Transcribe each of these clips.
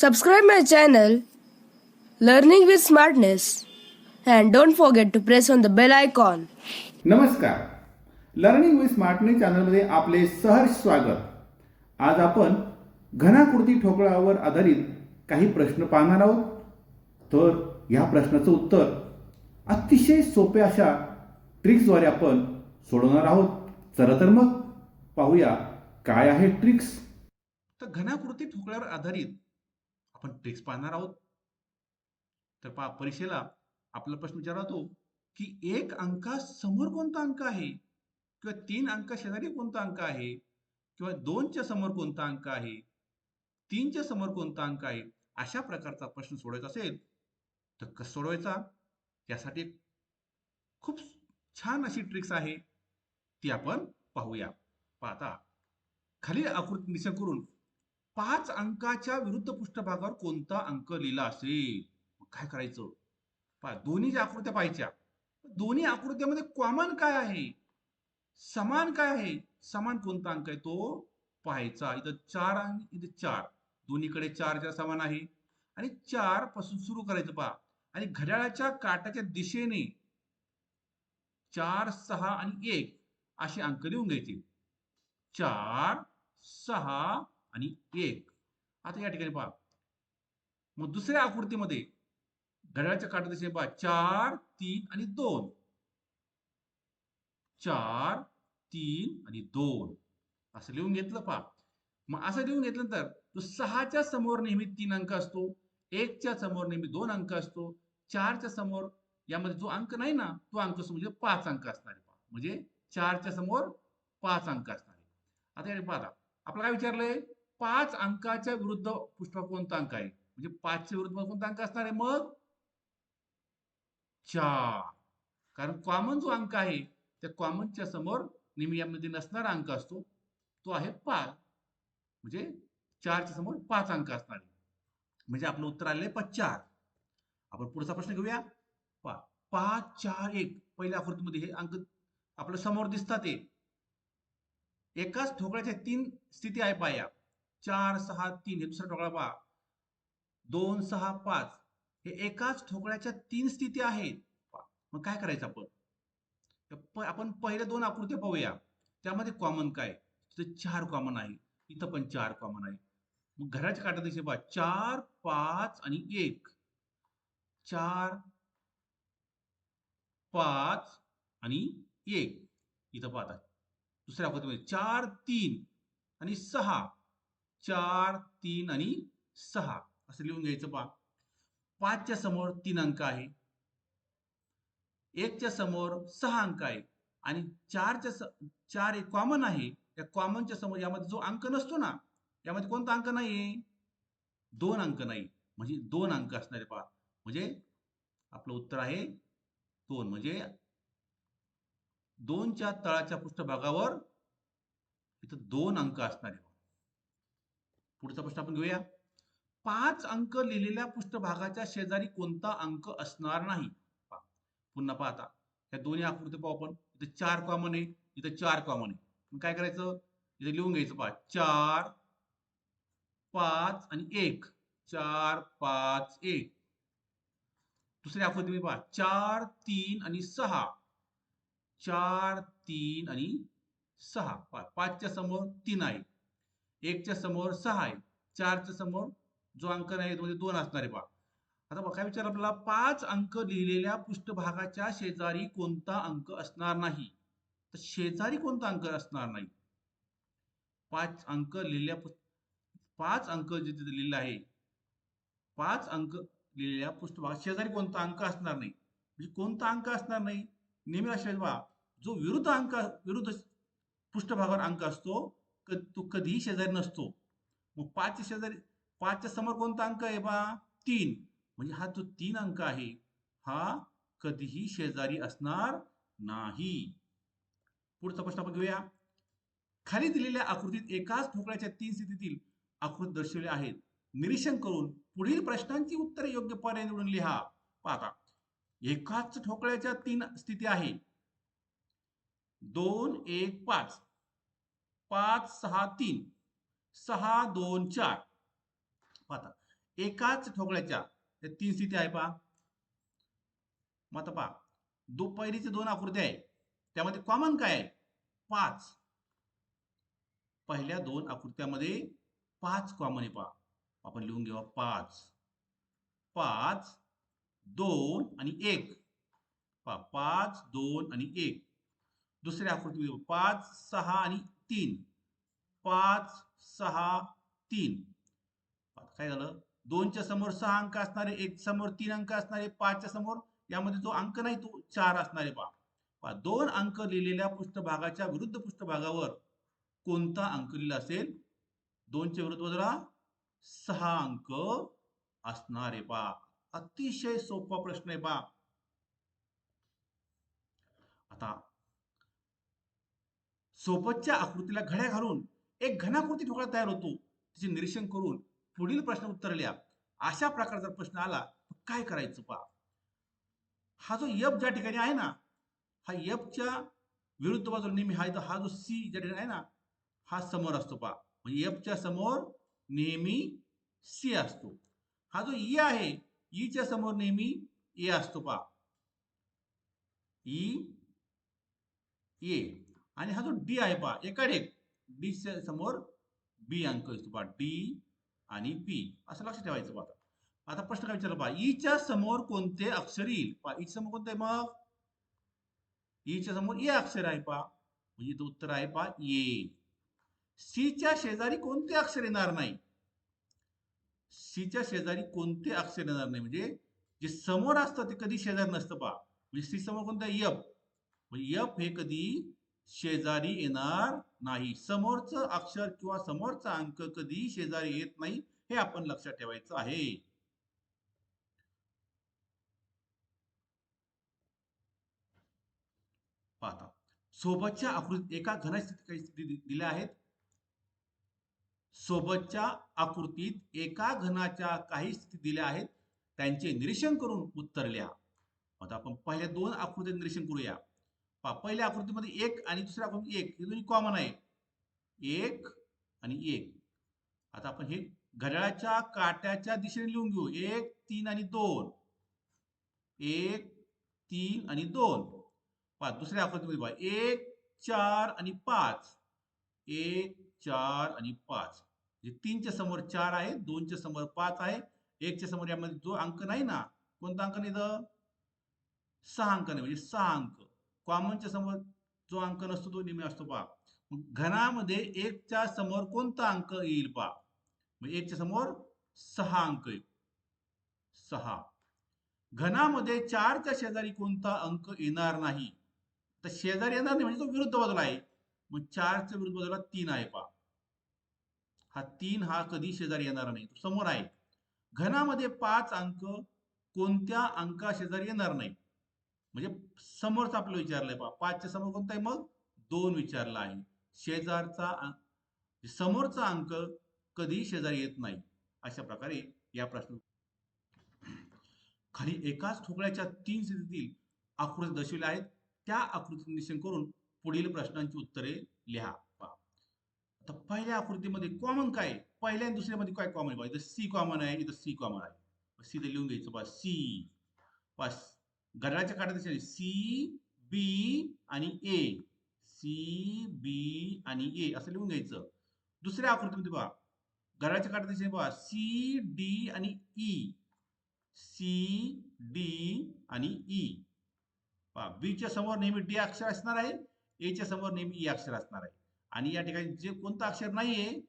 Subscribe my channel Learning with Smartness and don't forget to press on the bell icon. नमस्कार. Learning with स्मार्टने चॅनलमध्ये आपले सहर्ष स्वागत. आज आपण घनाकृती ठोकळावर आधारित काही प्रश्न पाहणार आहोत. तर ह्या प्रश्नाचं उत्तर अतिशय सोप्या अशा ट्रिक्सद्वारे आपण सोडवणार आहोत. चला तर मग पाहूया काय आहे ट्रिक्स तर घनाकृती ठोकळ्यावर आधारित आपण ट्रिक्स पाहणार आहोत. तर पहा परीक्षेला आपला प्रश्न विचारला जातो की एक अंका समोर कोणता अंक आहे? किंवा तीन अंक शेजारी कोणता अंक आहे? किंवा दोनच्या समोर कोणता अंक आहे? तीनच्या समोर कोणता अंक आहे? अशा प्रकारचा प्रश्न सोडवायचा असेल तर कसं सोडवायचा? त्यासाठी खूप छान अशी ट्रिक्स आहे ती आपण पाहूया. पाहता खालील आकृती निरीक्षण करून पाच अंकाच्या विरुद्ध पृष्ठभागावर कोणता अंक लिहिला असेल? काय करायचं? पहा दोन्हीच्या आकृत्या पाहायच्या दोन्ही आकृत्यामध्ये कॉमन काय आहे? समान काय आहे? समान कोणता अंक आहे तो पाहायचा. इथं चार आणि इथं चार. दोन्हीकडे चार चार समान आहे. आणि चारपासून सुरू करायचं पहा. आणि घड्याळाच्या काटाच्या दिशेने चार सहा आणि एक असे अंक लिहून घ्यायचे. चार सहा आणि एक. आता या ठिकाणी पहा. मग दुसऱ्या आकृतीमध्ये घड्याळाच्या काटा दिशेने पहा. चार तीन आणि दोन. चार तीन आणि दोन. असं लिहून घेतलं पहा. मग असं लिहून घेतल्यानंतर तो सहाच्या समोर नेहमी तीन अंक असतो. एकच्या समोर नेहमी दोन अंक असतो. चारच्या समोर यामध्ये जो अंक नाही ना तो अंक असतो म्हणजे पाच अंक असणार आहे पहा. म्हणजे चारच्या समोर पाच अंक असणार. आहे आता याने पाहता आपलं काय विचारलंय? पाच अंकाच्या विरुद्ध पृष्ठभाग कोणता अंक आहे. म्हणजे पाचच्या विरुद्ध कोणता अंक असणार आहे? मग चार. कारण कॉमन जो अंक आहे त्या कॉमनच्या समोर नेहमी यामध्ये नसणारा अंक असतो. तो आहे पाच. म्हणजे चारच्या समोर पाच अंक असणार म्हणजे आपलं उत्तर आलेलं आहे चार. आपण पुढचा प्रश्न घेऊया. पा पाच चार एक. पहिल्या आकृतीमध्ये हे अंक आपल्यासमोर दिसतात एकाच ठोकळ्याच्या तीन स्थिती आहे पाया. चार सहा तीन हे दुसरा ठोकळा पहा. दोन सहा पाच. हे एकाच ठोकळ्याच्या तीन स्थिती आहेत. मग काय करायचं आपण? आपण पहिले दोन आकृत्या पाहूया. त्यामध्ये कॉमन काय? तिथं चार कॉमन आहे. इथं पण चार कॉमन आहे. मग घराच्या काटा दिशे पहा. चार पाच आणि एक. चार पाच आणि एक. इथं पाहता दुसऱ्या आकृतीमध्ये चार तीन आणि सहा. चार तीन आणि सहा. असं लिहून घ्यायचं पहा. पाचच्या समोर तीन अंक आहे. एकच्या समोर सहा अंक आहे. आणि चारच्या चार एक कॉमन आहे. त्या कॉमनच्या समोर यामध्ये जो अंक नसतो ना यामध्ये कोणता अंक नाहीये? दोन अंक नाही. म्हणजे दोन अंक असणारे पहा. म्हणजे आपलं उत्तर आहे दोन. म्हणजे दोनच्या तळाच्या पृष्ठभागावर इथं दोन अंक असणारे पुढचा प्रश्न आपण घेऊया. पाच अंक लिहिलेल्या पृष्ठभागाच्या शेजारी कोणता अंक असणार नाही? पुन्हा पाहता या दोन्ही आकृती पाहू आपण. इथे चार कॉमन आहे इथे चार कॉमन आहे. मग काय करायचं? इथे लिहून घ्यायचं पहा. चार पाच आणि एक. चार पाच एक. दुसरी आकृती पहा. चार तीन आणि सहा. चार तीन आणि सहा. पाचच्या समोर तीन आहे. एकच्या समोर सहा आहे चारच्या समोर जो अंक नाही म्हणजे दोन असणार आहे पहा आता बघा विचार आपल्याला? पाच अंक लिहिलेल्या पृष्ठभागाच्या शेजारी कोणता अंक असणार नाही? तर शेजारी कोणता अंक असणार नाही? पाच अंक लिहिलेल्या पाच अंक जिथे लिहिलेलं आहे पाच अंक लिहिलेल्या पृष्ठभागात शेजारी कोणता अंक असणार नाही? म्हणजे कोणता अंक असणार नाही? नेहमी लक्षात बा जो विरुद्ध अंक विरुद्ध पृष्ठभागावर अंक असतो तो कधीही शेजारी नसतो. मग पाचच्या शेजारी पाचच्या समोर कोणता अंक आहे बा? तीन. म्हणजे हा जो तीन अंक आहे हा कधीही शेजारी असणार नाही. पुढचा प्रश्न आपण घेऊया. खाली दिलेल्या आकृतीत एकाच ठोकळ्याच्या तीन स्थितीतील आकृती दर्शवल्या आहेत. निरीक्षण करून पुढील प्रश्नांची उत्तरे योग्य पर्याय निवडून लिहा. पाहता. एकाच ठोकळ्याच्या तीन स्थिती आहे. दोन एक पाच. पाच सहा तीन. सहा दोन चार. पाहता. एकाच ठोकळ्याच्या. तीन स्थिती आहे पहा. मग आता पहा. दो पहिलीचे दोन आकृती आहे. त्यामध्ये कॉमन काय आहे? पाच. पहिल्या दोन आकृत्यामध्ये पाच कॉमन आहे पहा. आपण लिहून घेऊ पाच. पाच दोन आणि एक. पहा. पाच दोन आणि एक. दुसऱ्या आकृती पाच सहा आणि तीन. पाच सहा तीन. काय झालं? दोनच्या समोर सहा अंक असणारे एक समोर तीन अंक असणारे पाचच्या समोर यामध्ये जो अंक नाही तो चार असणारे पहा पहा दोन अंक लिहिलेल्या पृष्ठभागाच्या विरुद्ध पृष्ठभागावर कोणता अंक लिहिला असेल? दोनच्या विरुद्ध बाजूला सहा अंक असणारे पहा अतिशय सोपा प्रश्न आहे पहा आता सोबतच्या आकृतीला घड्या घालून एक घनाकृती ठोकळा तयार होतो. तिचे निरीक्षण करून पुढील प्रश्न उत्तरल्या. अशा प्रकारचा प्रश्न आला तर काय करायचं पहा हा जो यप ज्या ठिकाणी आहे ना हा यपच्या विरुद्ध बाजूला नेहमी आहे तर हा जो सी ज्या ठिकाणी आहे ना हा समोर असतो पहा म्हणजे यपच्या समोर नेहमी सी असतो. हा जो ई आहे e ईच्या समोर नेहमी ए असतो पहा ई ए आणि हा जो डी आहे पहा एकाडे डी समोर बी अंक असतो पहा डी आणि पी असं लक्ष ठेवायचं पहा आता. प्रश्न काय विचारला पहा ईच्या समोर कोणते अक्षर येईल? पहा ई समोर कोणतं आहे मग? ईच्या समोर ए अक्षर आहे पहा. म्हणजे इथं उत्तर आहे पहा ए. सीच्या शेजारी कोणते अक्षर येणार नाही? सीच्या शेजारी कोणते अक्षर येणार नाही? म्हणजे जे समोर असतं ते कधी शेजारी नसतं पहा. म्हणजे सी समोर कोणतं यप म्हणजे यप हे कधी शेजारी येणार नाही. समोरचं अक्षर किंवा समोरचा अंक कधी शेजारी येत नाही हे आपण लक्षात ठेवायचं आहे. पाहता. सोबतच्या आकृतीत एका घनाची स्थिती काही स्थिती दिल्या आहेत. सोबतच्या आकृतीत एका घनाच्या काही स्थिती दिल्या आहेत. त्यांचे निरीक्षण करून उत्तर लिहा. आता आपण पहिल्या दोन आकृतीत निरीक्षण करूया. पहा पहिल्या आकृतीमध्ये एक आणि दुसऱ्या आकृती एक. हे दोन्ही कॉमन आहे. एक आणि एक. आता आपण हे घड्याळाच्या काट्याच्या दिशेने लिहून घेऊ. एक तीन आणि दोन. एक तीन आणि दोन. पहा दुसऱ्या आकृतीमध्ये पहा. एक चार आणि पाच. एक चार आणि पाच. म्हणजे तीनच्या समोर चार आहे दोनच्या समोर पाच आहे एकच्या समोर यामध्ये जो अंक नाही ना? कोणता अंक नाही इथं? सहा अंक नाही म्हणजे सहा अंक. कॉमनच्या समोर जो अंक नसतो तो नेहमी असतो पहा मग घनामध्ये एकच्या समोर कोणता अंक येईल पहा मग एकच्या समोर सहा अंक आहे सहा. घनामध्ये चारच्या शेजारी कोणता अंक येणार नाही? तर शेजारी येणार नाही म्हणजे तो विरुद्ध बाजूला आहे. मग चारच्या विरुद्ध बाजूला तीन आहे पहा हा तीन हा कधी शेजारी येणार नाही तो समोर आहे. घनामध्ये पाच अंक कोणत्या अंका शेजारी येणार नाही? म्हणजे समोरच आपलं विचारलंय पहा पाचच्या समोर कोणता आहे? मग दोन विचारला आहे. शेजारचा समोरचा अंक कधी शेजारी येत नाही? अशा प्रकारे या प्रश्न खाली एकाच ठोकळ्याच्या तीन स्थितीतील आकृती दर्शविल्या आहेत. त्या आकृती निशन करून पुढील प्रश्नांची उत्तरे लिहा पहा आता पहिल्या आकृतीमध्ये कॉमन काय? पहिल्या आणि दुसऱ्यामध्ये काय कॉमन आहे इथं सी कॉमन आहे इथं सी कॉमन आहे. सी तर लिहून घ्यायचं बा. सी बस. घड्याळाच्या काट्या सी बी आणि ए सी बी आणि ए असं लिहून घ्यायचं. दुसऱ्या आकृतीमध्ये e. e. पहा घड्याळाच्या काट्या दिशेने पहा सी डी आणि ई सी डी आणि ई पहा बीच्या समोर नेहमी डी अक्षर असणार आहे. एच्या समोर नेहमी ई अक्षर असणार आहे. आणि या ठिकाणी जे कोणतं अक्षर नाहीये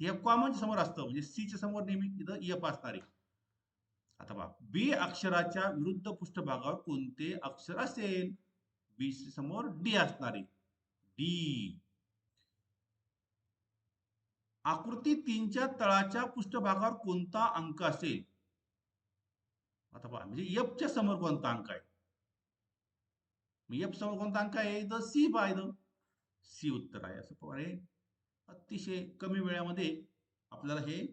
ते कॉमनच्या समोर असतं. म्हणजे सीच्या समोर नेहमी इथं एफ असणार आहे. आता पहा बी अक्षराच्या विरुद्ध पृष्ठभागावर कोणते अक्षर असेल? बी समोर डी असणारे. डी आकृती तीनच्या तळाच्या पृष्ठभागावर कोणता अंक असेल? आता पहा म्हणजे यपच्या समोर कोणता अंक आहे? यप समोर कोणता अंक आहे? The C by the C उत्तर आहे असं प्रकारे अतिशय कमी वेळामध्ये आपल्याला हे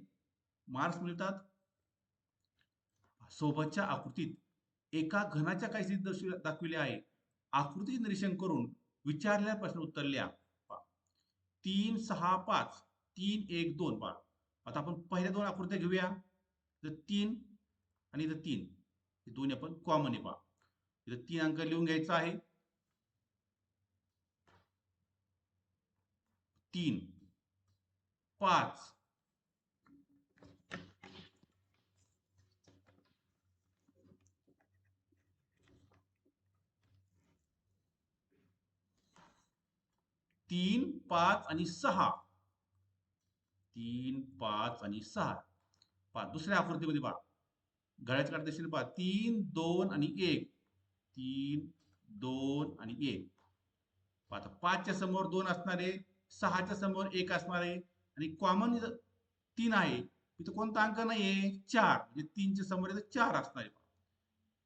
मार्क्स मिळतात. सोबतच्या आकृतीत एका घनाच्या काही स्थिती दर्शविल्या दाखविल्या आहे. आकृती निरीक्षण करून विचारलेल्या प्रश्न उत्तरल्या. लिहा तीन सहा पाच. तीन एक दोन. पहा. आता आपण पहिल्या दोन आकृत्या घेऊया. इथं तीन आणि इथं तीन. हे दोन्ही आपण कॉमन आहे पहा. इथं तीन अंक लिहून घ्यायचा आहे. तीन पाच तीन पाच आणि सहा. तीन पाच आणि सहा. पहा दुसऱ्या आकृतीमध्ये पहा. घड्याच्या काढ दिशेने पहा. तीन दोन आणि एक. तीन दोन आणि एक. पहा आता पाचच्या समोर दोन असणारे सहाच्या समोर एक असणार आहे आणि कॉमन तीन आहे. इथं कोणता अंक नाहीये? चार. म्हणजे तीनच्या समोर इथं चार असणार आहे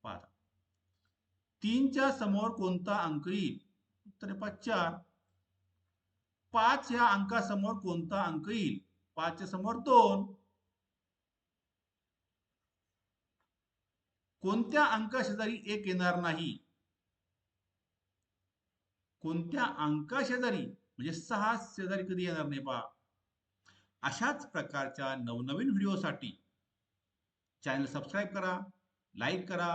पहा. तीनच्या समोर कोणता अंक येईल? तर पाच पहा चार. पाच या अंकासमोर कोणता अंक येईल? पाचच्या समोर दोन. कोणत्या अंकाशेजारी एक येणार नाही? कोणत्या अंकाशेजारी? म्हणजे सहा शेजारी कधी येणार नाही पहा अशाच प्रकारच्या नवनवीन व्हिडिओसाठी चॅनल सबस्क्राईब करा लाईक करा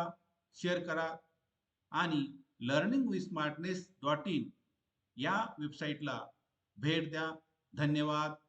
शेअर करा आणि learning with smartness dot in या वेबसाईटला भेट द्या. धन्यवाद.